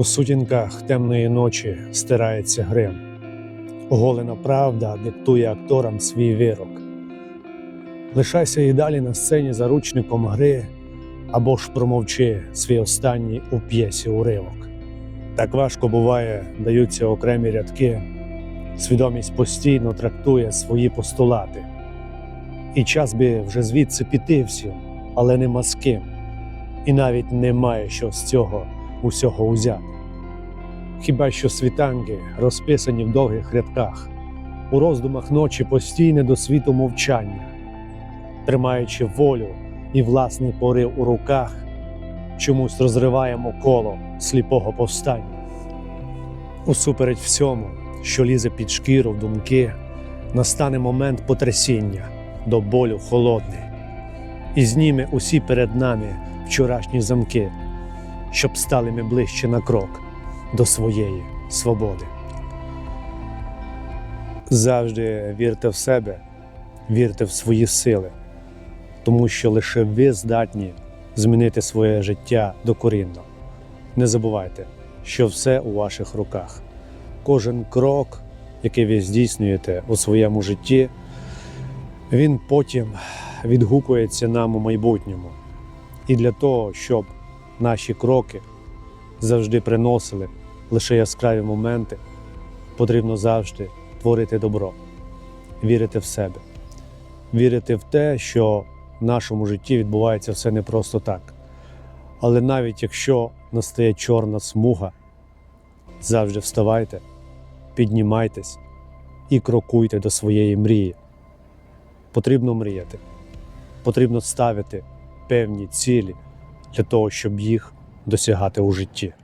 У сутінках темної ночі стирається грим. Оголена правда диктує акторам свій вирок. Лишайся і далі на сцені заручником гри, або ж промовчи свій останній у п'єсі уривок. Так важко буває, даються окремі рядки, свідомість постійно трактує свої постулати. І час би вже звідси піти всім, але нема з ким, і навіть немає що з цього усього узяти. Хіба що світанки розписані в довгих рядках, у роздумах ночі постійне до світу мовчання, тримаючи волю і власний порив у руках, чомусь розриваємо коло сліпого повстання. Усупереч всьому, що лізе під шкіру в думки, настане момент потрясіння до болю холодний, і зніме усі перед нами вчорашні замки, щоб стали ми ближче на крок до своєї свободи. Завжди вірте в себе, вірте в свої сили, тому що лише ви здатні змінити своє життя докорінно. Не забувайте, що все у ваших руках. Кожен крок, який ви здійснюєте у своєму житті, він потім відгукується нам у майбутньому. І для того, щоб наші кроки завжди приносили лише яскраві моменти, потрібно завжди творити добро, вірити в себе, вірити в те, що в нашому житті відбувається все не просто так. Але навіть якщо настає чорна смуга, завжди вставайте, піднімайтесь і крокуйте до своєї мрії. Потрібно мріяти, потрібно ставити певні цілі для того, щоб їх досягати у житті.